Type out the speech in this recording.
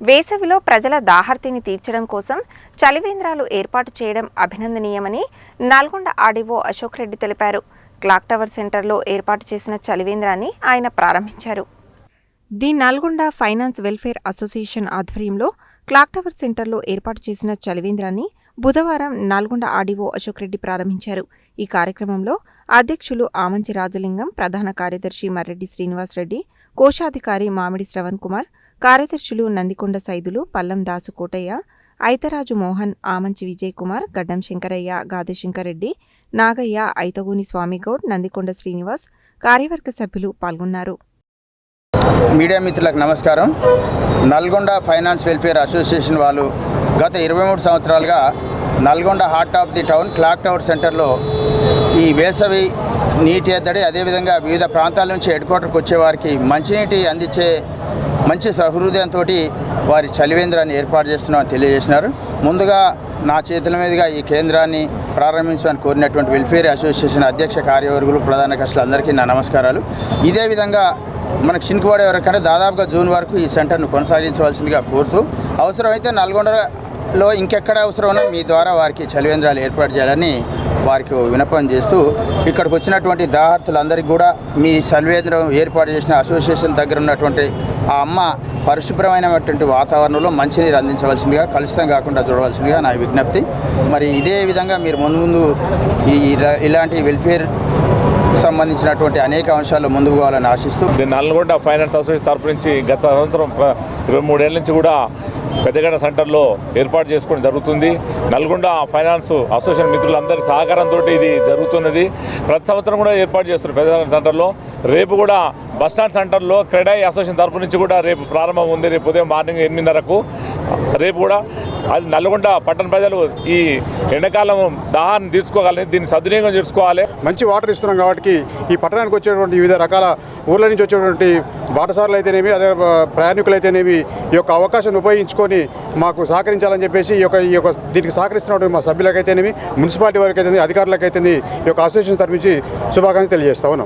వేసవిలో ప్రజల దాహర్తిని తీర్చడం కోసం చలివేంద్రాలు ఏర్పాటు చేయడం అభినందనీయమని నల్గొండ ఆర్డీఓ అశోక్ రెడ్డి తెలిపారు. క్లాక్ టవర్ సెంటర్లో ఏర్పాటు చేసిన చలివేంద్రాన్ని ఆయన ప్రారంభించారు. The Nalgonda finance welfare association ఆధ్వర్యంలో క్లాక్ టవర్ సెంటర్లో ఏర్పాటు చేసిన చలివేంద్రాన్ని బుధవారం నల్గొండ ఆర్డీఓ అశోక్ రెడ్డి ప్రారంభించారు. ఈ కార్యక్రమంలో అధ్యక్షులు ఆమంచి రాజలింగం ప్రధాన కార్యదర్శి మర్రెడ్డి శ్రీనివాసరెడ్డి కోశాధికారి మామిడి శ్రవణ్ కుమార్ కార్యదర్శులు నందికొండ సైదులు పల్లం దాసు కోటయ్య ఐతరాజు మోహన్ ఆమంచి విజయ్ కుమార్ గడ్డం శంకరయ్య గాదిశంకరెడ్డి నాగయ్య ఐతగూని స్వామిగౌడ్ నందికొండ శ్రీనివాస్ కార్యవర్గ సభ్యులు పాల్గొన్నారు. మీడియా మిత్రులకు నమస్కారం. నల్గొండ ఫైనాన్స్ వెల్ఫేర్ అసోసియేషన్ వాళ్ళు గత ఇరవై మూడు సంవత్సరాలుగా Nalgonda heart of the town clock tower సెంటర్లో ఈ వేసవి నీటి ఎద్దడి అదేవిధంగా వివిధ ప్రాంతాల నుంచి హెడ్ క్వార్టర్కి వచ్చేవారికి మంచినీటి అందించే మంచి సహృదయంతో వారి చలివేంద్రాన్ని ఏర్పాటు చేస్తున్నామని తెలియజేసినారు. ముందుగా నా చేతుల మీదుగా ఈ కేంద్రాన్ని ప్రారంభించమని కోరినటువంటి వెల్ఫేర్ అసోసియేషన్ అధ్యక్ష కార్యవర్గులు ప్రధాన కష్టాలు అందరికీ నా నమస్కారాలు. ఇదే విధంగా మనకు చినుకుపడే వరకంటే దాదాపుగా జూన్ వరకు ఈ సెంటర్ను కొనసాగించవలసిందిగా కోరుతూ అవసరమైతే నల్గొండలో ఇంకెక్కడ అవసరమో మీ ద్వారా వారికి చలివేంద్రాలు ఏర్పాటు చేయాలని వారికి వినపం చేస్తూ ఇక్కడికి వచ్చినటువంటి దాహార్థులందరికీ కూడా మీ చలివేంద్రం ఏర్పాటు చేసిన అసోసియేషన్ దగ్గర ఉన్నటువంటి ఆ అమ్మ పరిశుభ్రమైనటువంటి వాతావరణంలో మంచినీరు అందించవలసిందిగా కలుషితం కాకుండా చూడవలసిందిగా నా విజ్ఞప్తి. మరి ఇదే విధంగా మీరు ముందు ముందు ఈ ఇలాంటి వెల్ఫేర్ సంబంధించినటువంటి అనేక అంశాల్లో ముందుకు పోవాలని ఆశిస్తూ నల్గొండ ఫైనాన్స్ అసోసియేషన్ తరపు నుంచి గత సంవత్సరం ఇరవై మూడేళ్ళ నుంచి కూడా పెద్దగడ సెంటర్లో ఏర్పాటు చేసుకోవడం జరుగుతుంది. నల్గొండ ఫైనాన్స్ అసోసియేషన్ మిత్రులందరి సహకారంతో ఇది జరుగుతున్నది. ప్రతి సంవత్సరం కూడా ఏర్పాటు చేస్తున్నారు పెద్దగడ సెంటర్లో. రేపు కూడా బస్టాండ్ సెంటర్లో క్రెడై అసోసియేషన్ తరపు నుంచి కూడా రేపు ప్రారంభం ఉంది. రేపు ఉదయం మార్నింగ్ ఎనిమిదిన్నరకు. రేపు కూడా అది నల్గొండ పట్టణ ప్రజలు ఈ ఎండాకాలం దాహాన్ని తీసుకోగలని దీన్ని సద్వినియోగం చేసుకోవాలి. మంచి వాటర్ ఇస్తున్నాం కాబట్టి ఈ పట్టణానికి వచ్చేటువంటి వివిధ రకాల ఊర్ల నుంచి వచ్చేటువంటి బాటసారులు అయితేనేమి అదే ప్రయాణికులు అయితేనేమి ఈ యొక్క అవకాశాన్ని ఉపయోగించుకొని మాకు సహకరించాలని చెప్పేసి ఈ యొక్క ఈ యొక్క దీనికి సహకరిస్తున్నటువంటి మా సభ్యులకైతేనేమి మున్సిపాలిటీ వారికి అయితే అధికారులకైతే ఈ యొక్క అసోసియేషన్ తరఫు నుంచి శుభాకాంక్షలు తెలియజేస్తా ఉన్నాం.